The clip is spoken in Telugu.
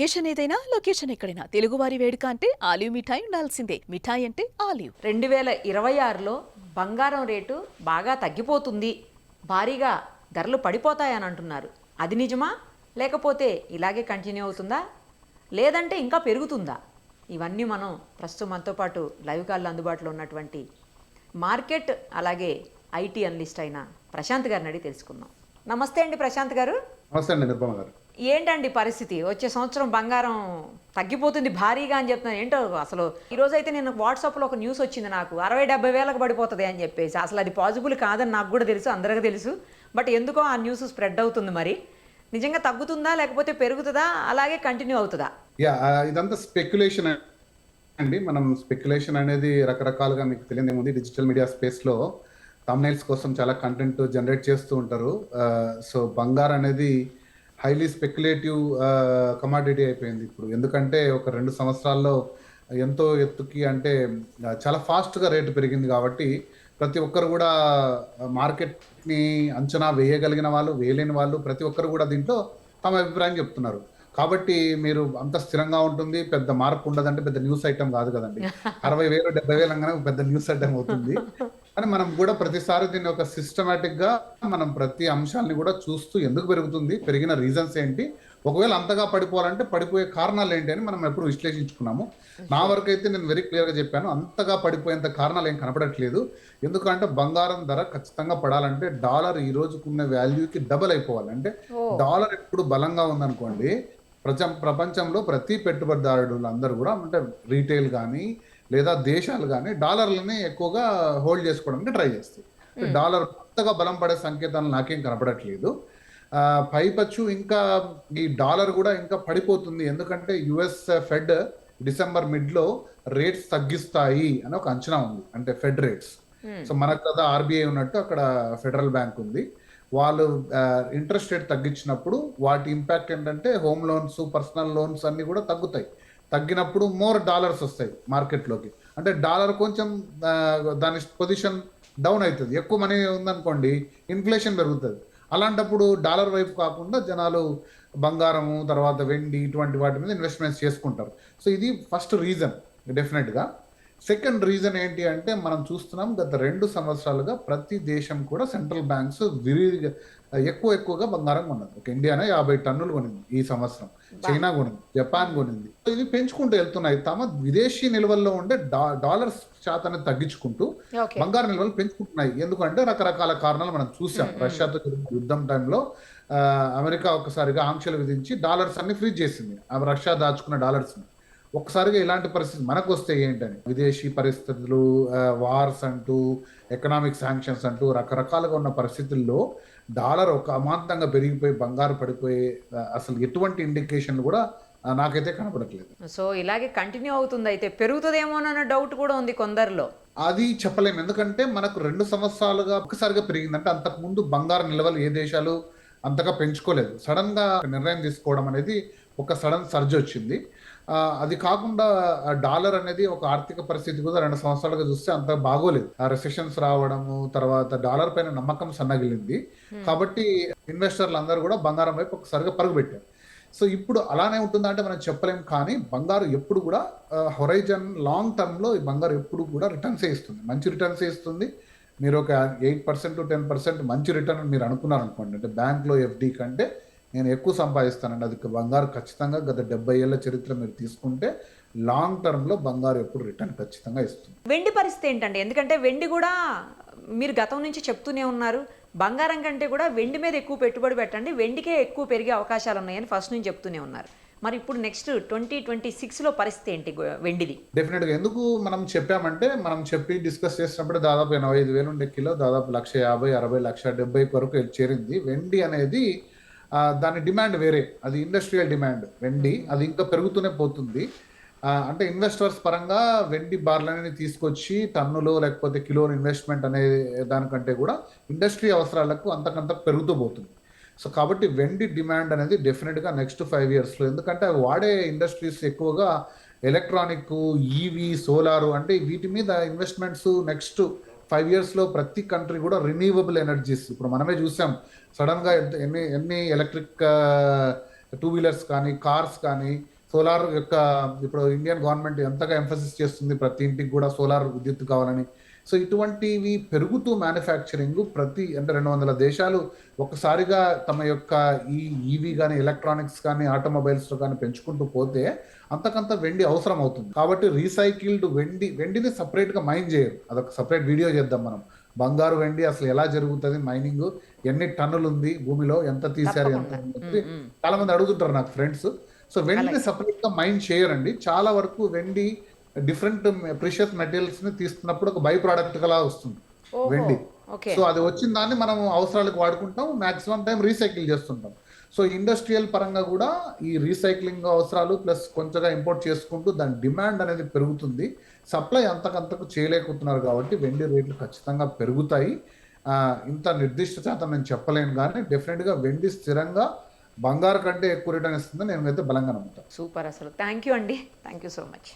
అకేషన్ ఏదైనా లొకేషన్ ఎక్కడైనా. తెలుగువారి వేడుక అంటే ఆలివ్ మిఠాయి ఉండాల్సిందే. మిఠాయి అంటే ఆలివ్. రెండు వేల ఇరవై ఆరులో బంగారం రేటు బాగా తగ్గిపోతుంది. భారీగా ధరలు పడిపోతాయని అంటున్నారు అది నిజమా? లేకపోతే ఇలాగే కంటిన్యూ అవుతుందా? లేదంటే ఇంకా పెరుగుతుందా? ఇవన్నీ మనం ప్రస్తుతం మనతో పాటు లైవ్ కాల్లో అందుబాటులో ఉన్నటువంటి మార్కెట్ అలాగే ఐటీ అనలిస్ట్ అయిన ప్రశాంత్ గారిని అడిగి తెలుసుకుందాం. నమస్తే అండి ప్రశాంత్ గారు. నమస్తే అండి నిర్మల గారు. ఏంటండి పరిస్థితి? వచ్చే సంవత్సరం బంగారం తగ్గిపోతుంది భారీగా అని చెప్తున్నాను ఏంటో అసలు ఈరోజు అయితే నేను వాట్సాప్లో ఒక న్యూస్ వచ్చింది నాకు. అరవై డెబ్బై వేలకు పడిపోతుంది అని చెప్పేసి. అసలు అది పాజిబుల్ కాదని నాకు కూడా తెలుసు అందరికీ తెలుసు. బట్ ఎందుకో ఆ న్యూస్ స్ప్రెడ్ అవుతుంది మరి. నిజంగా తగ్గుతుందా లేకపోతే పెరుగుతుందా? అలాగే కంటిన్యూ అవుతుందా? యా ఇదంతా స్పెక్యులేషన్ అండి. మనం స్పెక్యులేషన్ అనేది రకరకాలుగా మీకు తెలియదు ఏముంది డిజిటల్ మీడియా స్పేస్లో తమ్నైల్స్ కోసం చాలా కంటెంట్ జనరేట్ చేస్తూ ఉంటారు. సో బంగారం అనేది హైలీ స్పెక్యులేటివ్ కమాడిటీ అయిపోయింది ఇప్పుడు. ఎందుకంటే ఒక రెండు సంవత్సరాల్లో ఎంతో ఎత్తుకి అంటే చాలా ఫాస్ట్గా రేటు పెరిగింది కాబట్టి ప్రతి ఒక్కరు కూడా మార్కెట్ని అంచనా వేయగలిగిన వాళ్ళు వేయలేని వాళ్ళు ప్రతి ఒక్కరు కూడా దీంట్లో తమ అభిప్రాయం చెప్తున్నారు. కాబట్టి మీరు అంత స్థిరంగా ఉంటుంది పెద్ద మార్పు ఉండదంటే పెద్ద న్యూస్ ఐటమ్ కాదు కదండి. అరవై వేలు డెబ్బై వేలు అనగానే పెద్ద న్యూస్ ఐటమ్ అవుతుంది. అని మనం కూడా ప్రతిసారి దీన్ని ఒక సిస్టమేటిక్గా మనం ప్రతి అంశాన్ని కూడా చూస్తూ ఎందుకు పెరుగుతుంది పెరిగిన రీజన్స్ ఏంటి ఒకవేళ అంతగా పడిపోవాలంటే పడిపోయే కారణాలు ఏంటి అని మనం ఎప్పుడు విశ్లేషించుకున్నాము. నా వరకు అయితే నేను వెరీ క్లియర్గా చెప్పాను అంతగా పడిపోయేంత కారణాలు ఏం కనపడట్లేదు. ఎందుకంటే బంగారం ధర ఖచ్చితంగా పడాలంటే డాలర్ ఈ రోజుకున్న వాల్యూకి డబల్ అయిపోవాలి. అంటే డాలర్ ఎప్పుడు బలంగా ఉందనుకోండి ప్రపంచంలో ప్రతి పెట్టుబడిదారులు అందరూ కూడా అంటే రీటైల్ కానీ లేదా దేశాలు కానీ డాలర్లని ఎక్కువగా హోల్డ్ చేసుకోవడానికి ట్రై చేస్తాయి. డాలర్ కొత్తగా బలం పడే సంకేతాలు నాకేం కనపడట్లేదు. ఆ, పైపచ్చు ఇంకా ఈ డాలర్ కూడా ఇంకా పడిపోతుంది. ఎందుకంటే యుఎస్ ఫెడ్ డిసెంబర్ మిడ్లో రేట్స్ తగ్గిస్తాయి అని ఒక అంచనా ఉంది. అంటే ఫెడ్ రేట్స్. సో మనకు కదా ఆర్బీఐ ఉన్నట్టు అక్కడ ఫెడరల్ బ్యాంక్ ఉంది. వాళ్ళు ఇంట్రెస్ట్ రేట్ తగ్గించినప్పుడు వాటి ఇంపాక్ట్ ఏంటంటే హోమ్ లోన్స్ పర్సనల్ లోన్స్ అన్ని కూడా తగ్గుతాయి. తగ్గినప్పుడు మోర్ డాలర్స్ వస్తాయి మార్కెట్లోకి అంటే డాలర్ కొంచెం దాని పొజిషన్ డౌన్ అవుతుంది. ఎక్కువ మనీ ఉందనుకోండి ఇన్ఫ్లేషన్ పెరుగుతుంది. అలాంటప్పుడు డాలర్ వైపు కాకుండా జనాలు బంగారము తర్వాత వెండి ఇటువంటి వాటి మీద ఇన్వెస్ట్మెంట్స్ చేసుకుంటారు. సో ఇది ఫస్ట్ రీజన్ డెఫినెట్గా సెకండ్ రీజన్ ఏంటి అంటే మనం చూస్తున్నాం గత రెండు సంవత్సరాలుగా ప్రతి దేశం కూడా సెంట్రల్ బ్యాంక్స్ విరిగా ఎక్కువ ఎక్కువగా బంగారం కొన్నది. ఒక ఇండియానే యాభై టన్నులు కొనింది ఈ సంవత్సరం. చైనా కొనింది జపాన్ కొనింది. ఇవి పెంచుకుంటూ వెళ్తున్నాయి. తమ విదేశీ నిల్వల్లో ఉండే డాలర్స్ శాతాన్ని తగ్గించుకుంటూ బంగారు నిల్వలు పెంచుకుంటున్నాయి. ఎందుకంటే రకరకాల కారణాలు మనం చూసాం. రష్యాతో యుద్ధం టైంలో అమెరికా ఒక్కసారిగా ఆంక్షలు విధించి డాలర్స్ అన్ని ఫ్రీజ్ చేసింది. ఆ రష్యా దాచుకున్న డాలర్స్ ఒక్కసారిగా ఇలాంటి పరిస్థితి మనకు వస్తే ఏంటని? విదేశీ పరిస్థితులు వార్స్ అంటూ ఎకనామిక్ శాంక్షన్స్ అంటూ రకరకాలుగా ఉన్న పరిస్థితుల్లో డాలర్ ఒక అమాంతంగా పెరిగిపోయి బంగారు పడిపోయే అసలు ఎటువంటి ఇండికేషన్ కూడా నాకైతే కనపడట్లేదు. సో ఇలాగే కంటిన్యూ అవుతుంది అయితే పెరుగుతుందేమోనన్న డౌట్ కూడా ఉంది కొందరిలో. అది చెప్పలేము ఎందుకంటే మనకు రెండు సంవత్సరాలుగా ఒక్కసారిగా పెరిగిందంటే అంతకు ముందు బంగారు నిల్వలు ఏ దేశాలు అంతగా పెంచుకోలేదు. సడన్గా నిర్ణయం తీసుకోవడం అనేది ఒక సడన్ సర్జ్ వచ్చింది. అది కాకుండా డాలర్ అనేది ఒక ఆర్థిక పరిస్థితి కూడా రెండు సంవత్సరాలుగా చూస్తే అంత బాగోలేదు. ఆ రెసెషన్స్ రావడము తర్వాత డాలర్ పైన నమ్మకం సన్నగిలింది. కాబట్టి ఇన్వెస్టర్లు అందరూ కూడా బంగారం వైపు ఒకసారిగా పరుగు పెట్టారు సో ఇప్పుడు అలానే ఉంటుందా అంటే మనం చెప్పలేం. కానీ బంగారు ఎప్పుడు కూడా హొరైజన్ లాంగ్ టర్మ్లో ఈ బంగారు ఎప్పుడు కూడా రిటర్న్స్ ఇస్తుంది. మంచి రిటర్న్స్ ఇస్తుంది. మీరు ఒక eight percent to ten percent మంచి రిటర్న్ మీరు అనుకున్నారు అనుకోండి అంటే బ్యాంక్లో ఎఫ్డి కంటే నేను ఎక్కువ సంపాదిస్తానండి. అది బంగారు ఖచ్చితంగా గత డెబ్బై ఏళ్ళ చరిత్ర మీరు తీసుకుంటే లాంగ్ టర్మ్లో బంగారు ఎప్పుడు రిటర్న్ ఖచ్చితంగా ఇస్తుంది. వెండి పరిస్థితి ఏంటండి? ఎందుకంటే వెండి కూడా మీరు గతం నుంచి చెప్తూనే ఉన్నారు. బంగారం కంటే కూడా వెండి మీద ఎక్కువ పెట్టుబడి పెట్టండి. వెండికే ఎక్కువ పెరిగే అవకాశాలు ఉన్నాయని ఫస్ట్ నుంచి చెప్తూనే ఉన్నారు. మరి ఇప్పుడు నెక్స్ట్ ట్వంటీ ట్వంటీ సిక్స్లో పరిస్థితి ఏంటి వెండిది? డెఫినెట్గా ఎందుకు మనం చెప్పామంటే మనం చెప్పి డిస్కస్ చేసినప్పుడు దాదాపు ఎనభై ఐదు వేలు ఉండే కిలో దాదాపు లక్ష యాభై అరవై లక్ష డెబ్బై వరకు చేరింది. వెండి అనేది దాని డిమాండ్ వేరే. అది ఇండస్ట్రియల్ డిమాండ్. వెండి అది ఇంకా పెరుగుతూనే పోతుంది. అంటే ఇన్వెస్టర్స్ పరంగా వెండి బార్లని తీసుకొచ్చి టన్నులో లేకపోతే కిలోని ఇన్వెస్ట్మెంట్ అనే దానికంటే కూడా ఇండస్ట్రీ అవసరాలకు అంతకంత పెరుగుతూ పోతుంది. సో కాబట్టి వెండి డిమాండ్ అనేది డెఫినెట్గా నెక్స్ట్ ఫైవ్ ఇయర్స్లో ఎందుకంటే అవి వాడే ఇండస్ట్రీస్ ఎక్కువగా ఎలక్ట్రానిక్ ఈవీ సోలారు అంటే వీటి మీద ఇన్వెస్ట్మెంట్స్ నెక్స్ట్ ఫైవ్ ఇయర్స్లో ప్రతి కంట్రీ కూడా రిన్యూవబుల్ ఎనర్జీస్ ఇప్పుడు మనమే చూసాం సడన్గా ఎంత- ఎన్ని ఎన్ని ఎలక్ట్రిక్ టూ వీలర్స్ కానీ కార్స్ కానీ సోలార్ యొక్క ఇప్పుడు ఇండియన్ గవర్నమెంట్ ఎంతగా ఎంఫసిస్ చేస్తుంది ప్రతి ఇంటికి కూడా సోలార్ విద్యుత్ కావాలని. సో ఇటువంటివి పెరుగుతూ మ్యానుఫ్యాక్చరింగ్ ప్రతి అంటే రెండు వందల దేశాలు ఒకసారిగా తమ యొక్క ఈ ఈవీ కానీ ఎలక్ట్రానిక్స్ కానీ ఆటోమొబైల్స్లో కానీ పెంచుకుంటూ పోతే అంతకంత వెండి అవసరం అవుతుంది. కాబట్టి రీసైకిల్డ్ వెండి వెండిని సపరేట్గా మైన్ చేయరు. అదొక సపరేట్ వీడియో చేద్దాం మనం. బంగారు వెండి అసలు ఎలా జరుగుతుంది మైనింగ్ ఎన్ని టన్నులు ఉంది భూమిలో? ఎంత తీశారు? ఎంత చాలా మంది అడుగుతుంటారు నాకు ఫ్రెండ్స్ సో వెండిని సపరేట్గా మైన్ చేయరండి. చాలా వరకు వెండి డిఫరెంట్ ప్రిషియస్ మెటీరియల్స్ని తీస్తున్నప్పుడు ఒక బై ప్రోడక్ట్గా వస్తుంది వెండి. సో అది వచ్చిన దాన్ని మనం అవసరాలకు వాడుకుంటాం మాక్సిమం టైం రీసైకిల్ చేస్తుంటాం. సో ఇండస్ట్రియల్ పరంగా కూడా ఈ రీసైక్లింగ్ అవసరాలు ప్లస్ కొంచెంగా ఇంపోర్ట్ చేసుకుంటూ దాని డిమాండ్ అనేది పెరుగుతుంది. సప్లై అంతకంతకు చేయలేకపోతున్నారు కాబట్టి వెండి రేట్లు ఖచ్చితంగా పెరుగుతాయి. ఇంత నిర్దిష్ట శాతం నేను చెప్పలేను కానీ డెఫినెట్గా వెండి స్థిరంగా బంగారు కంటే ఎక్కువ రిటర్న్ ఇస్తుందని నేనైతే బలంగా నమ్ముతాను సూపర్ అసలు. థ్యాంక్ యూ అండి. Thank you so much